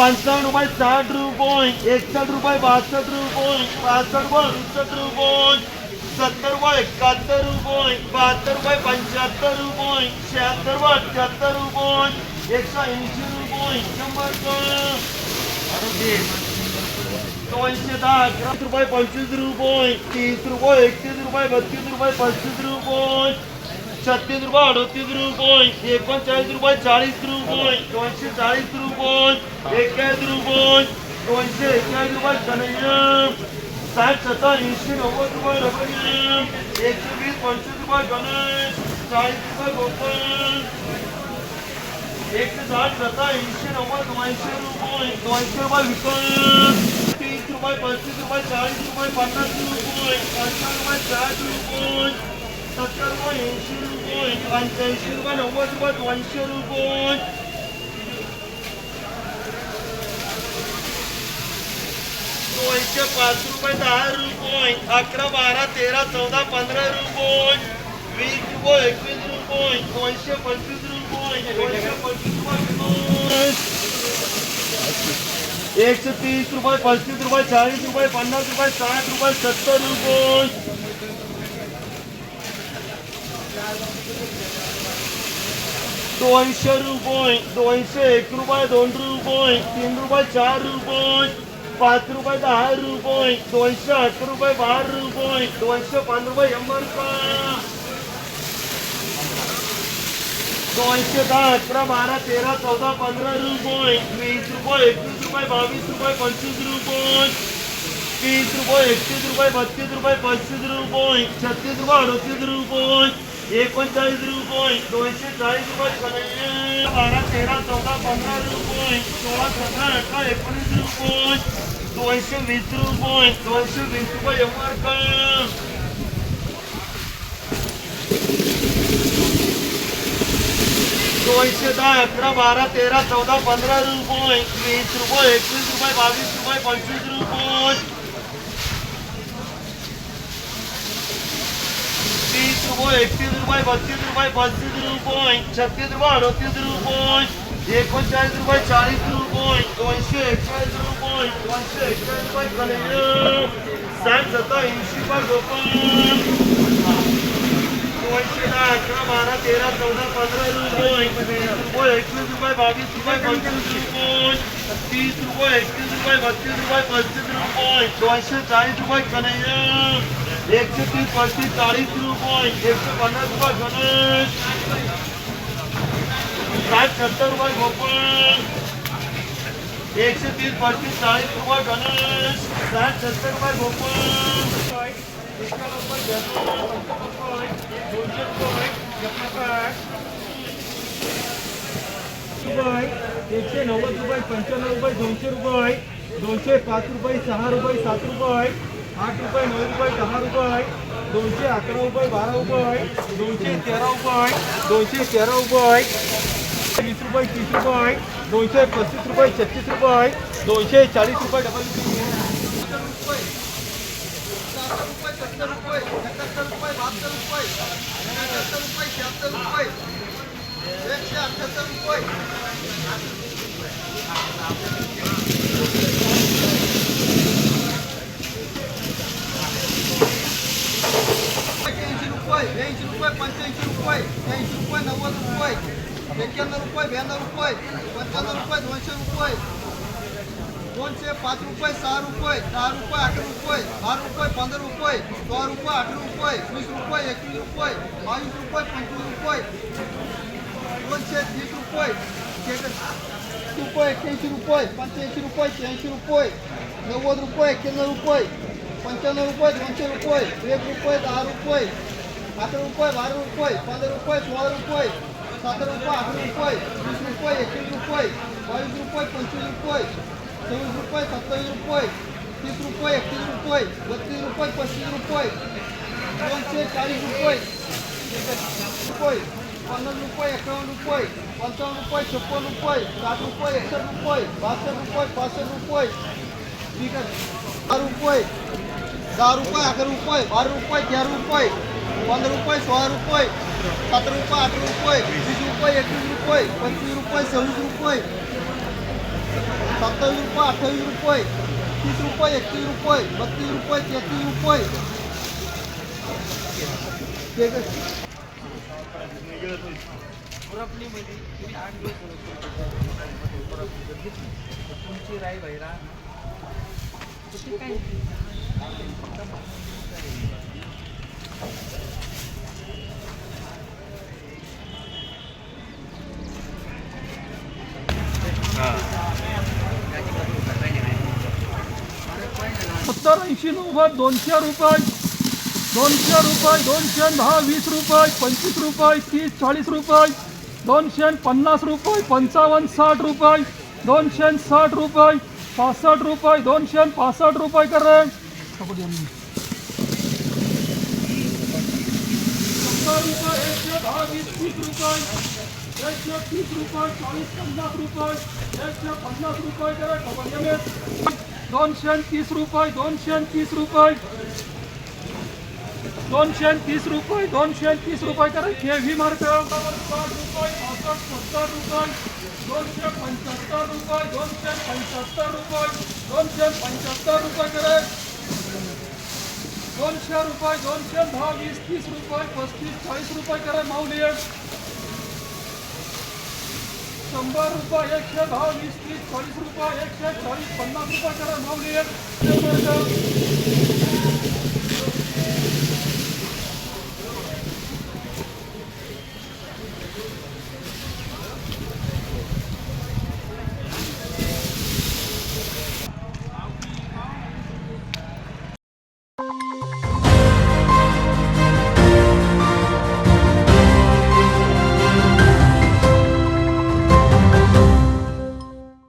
પંચાવન રૂપિયા સાઠ રૂપિયા, એકસઠ રૂપિયા બાસઠ રૂપિયા બાસઠ રૂપિયા ઉડસઠ રૂપિયા, સત્તર રૂપિયા એકાત્તર રૂપિયા બહાત્તર રૂપિયા પંચોતેર રૂપિયા, છ્યાત્તર રૂપિયા અઠ્યાત્તર રૂપિયા, એકસો એંશી રૂપિયા ત્રણસો દસ રૂપિયા પંચવીસ રૂપિયા, ત્રીસ રૂપિયા એકત્રીસ રૂપિયા બત્રીસ રૂપિયા પચીસ રૂપિયા. छत्तीस रुपये अडतीस रुपये एकोणचाळीस रुपये चाळीस रुपये दोनशे चाळीस रुपये एक्याऐंशी रुपये दोनशे एक्याऐंशी रुपये कन्हैया साठ, सत्तर ऐंशी नव्वद रुपये रबरी एकशे वीस पंचवीस रुपये गणेश चाळीस रुपये एकशे साठ ऐंशी नव्वद दोनशे रुपये दोनशे रुपये तीस रुपये रुपये चाळीस रुपये पन्नास रुपये रुपये रुपये रुपये ऐंशी रुपये पंच्याऐंशी रुपये नव्वद रुपये रुपये अकरा रुपये वीस रुपये दोनशे पंचवीस एकशे तीस रुपये पस्तीस रुपये चाळीस रुपये, पन्नास रुपये, साठ रुपये, सत्तर रुपये। दोनशे रुपये, दोनशे एक रुपये, दोन रुपये, तीन रुपये, चार रुपये, पाच रुपये, दहा रुपये, दोनशे आठ रुपये, बारा रुपये, दोनशे पाच रुपये, शंभर रुपये. दोनशे दहा, अकरा, बारा, तेरा, चौदा, पंधरा रुपये, वीस रुपये, एकवीस रुपये, बावीस रुपये, पंचवीस रुपये, तीस रुपये, एकतीस रुपये, बत्तीस रुपये, पस्तीस रुपये, छत्तीस रुपये, अडतीस रुपये. एकोणचाळीस रुपये दोनशे चाळीस रुपये कन्हैया बारा तेरा चौदा पंधरा रुपये सोळा सतरा अठरा एकोणीस रुपये दोनशे वीस रुपये दोनशे वीस रुपये एवढं का दोनशे दहा अकरा बारा तेरा चौदा पंधरा रुपये वीस रुपये एकवीस रुपये बावीस रुपये पंचवीस रुपये રૂપિયા એકત્રીસ રૂપિયા બત્રીસ રૂપિયા પચીસ રૂપિયા છત્રીસ રૂપિયા અડત્રીસ રૂપિયા એકોચાલીસ રૂપિયા ચાલીસ રૂપિયા ત્રણસો એકચાલીસ રૂપિયા ત્રણસો એકચાલીસ રૂપિયા સાત સત્તા એંશી રૂપિયા ऐंशी रुपये गोपाळ दोनशे दहा अकरा बारा तेरा चौदा पंधरा रुपये एकवीस रुपये बावीस रुपये पंचवीस रुपये तीस रुपये एकतीस रुपये बत्तीस रुपये पस्तीस रुपये दोनशे चाळीस रुपये कन्हैया एकशे तीस पस्तीस चाळीस रुपये एकशे पन्नास रुपये गणेश साठ सत्तर रुपये गोपाळ एकशे तीस पस्तीस चाळीस रुपये गणेश साठ सत्तर रुपये गोपाळ एकशे नव्वद रुपये पंच्याण्णव रुपये दोनशे रुपये दोनशे पाच रुपये सहा रुपये सात रुपये आठ रुपये नऊ रुपये दहा रुपये दोनशे अकरा रुपये बारा रुपये दोनशे तेरा रुपये दोनशे तेरा रुपये वीस रुपये तीस रुपये दोनशे पस्तीस रुपये छत्तीस रुपये दोनशे चाळीस रुपये डबल સત્તર રૂપિયા એકાત્તર રૂપિયા બાત્તર રૂપિયા એકાત્તર રૂપિયા છ્યાત્તર રૂપિયા એકસો અઠ્યાત્તર રૂપિયા એસી રૂપિયા પંચ્યાસી રૂપિયા એસી રૂપિયા નવ્વદ રૂપિયા એક્યાણું રૂપિયા બ્યાણું રૂપિયા પંચાણું રૂપિયા, દોઢસો રૂપિયા. કોણ છે પાંચ રૂપિયા ચાર રૂપિયા ચાર રૂપિયા, આઠ રૂપિયા, બાર રૂપિયા, પંદર રૂપિયા, સો રૂપિયા, આઠ રૂપિયા, વીસ રૂપિયા, એકવીસ રૂપિયા, બાવીસ રૂપિયા, પંચવીસ રૂપિયા. કોણ છે ત્રીસ રૂપિયા. રૂપિયા, એક્યાસી રૂપિયા, પંચ્યાસી રૂપિયા ત્યાસી રૂપિયા, નવ્વદ રૂપિયા એક્યાણું રૂપિયા પંચાણું રૂપિયા, ત્રણસો રૂપિયા, એક રૂપિયા, દસ રૂપિયા, આઠ રૂપિયા, બાર રૂપિયા, પંદર રૂપિયા, સોળ રૂપિયા સત્તર રૂપિયા, આઠ રૂપિયા, વીસ રૂપિયા, એકવીસ રૂપિયા, બાવીસ રૂપિયા, પંચવીસ રૂપિયા. છવ્વીસ રૂપિયા, સત્તાવીસ રૂપિયા, ત્રીસ રૂપિયા, એકત્રીસ રૂપિયા, બત્રીસ રૂપિયા, પચીસ રૂપિયા, ત્રણસો ચાલીસ રૂપિયા પંદર રૂપિયા, એકાવન રૂપિયા, પંચાવન રૂપિયા, છપ્પન રૂપિયા સાત રૂપિયા, એકસઠ રૂપિયા, બાસઠ રૂપિયા, પાસઠ રૂપિયા બાર રૂપિયા, દસ રૂપિયા અગર રૂપિયા, બાર રૂપિયા તેર રૂપિયા, પંદર રૂપિયા, સોળ રૂપિયા, સત્તર રૂપિયા, આઠ રૂપિયા, વીસ રૂપિયા, એકવીસ રૂપિયા, પચીસ રૂપિયા, છવ્વીસ રૂપિયા सत्तावीस रुपये अठ्ठावीस रुपये तीस रुपये एकतीस रुपये बत्तीस रुपये तेहतीस रुपये. ठीक आहे सत्तर ऐंशी नव्वद दोनशे रुपये. दोनशे रुपये, दोनशे दहा, वीस रुपये, पंचवीस रुपये, तीस, चाळीस रुपये. दोनशे पन्नास रुपये, पंचावन्न, साठ रुपये. दोनशे साठ रुपये, पासष्ट रुपये, दोनशे पासष्ट रुपये करे रुपये, एकशे दहा, वीस, तीस रुपये. एकशे तीस रुपये, चाळीस, पन्नास रुपये. एकशे पन्नास करे दोनशे तीस रुपये, दोनशे तीस रुपये. दोनशे तीस रुपये, दोनशे तीस रुपये करे. ठेवी मार्क साठ रुपये, पासष्ट, सत्तर रुपये. दोनशे पंच्याहत्तर रुपये, दोनशे पंच्याहत्तर रुपये. दोनशे पंच्याहत्तर रुपये करे. दोनशे रुपये, दोनशे दहा, वीस, तीस रुपये, पस्तीस, चाळीस रुपये करे माऊली. शंभर रुपये एकशे दहा वीस तीस चाळीस रुपये एकशे चाळीस पन्नास रुपये करा माऊली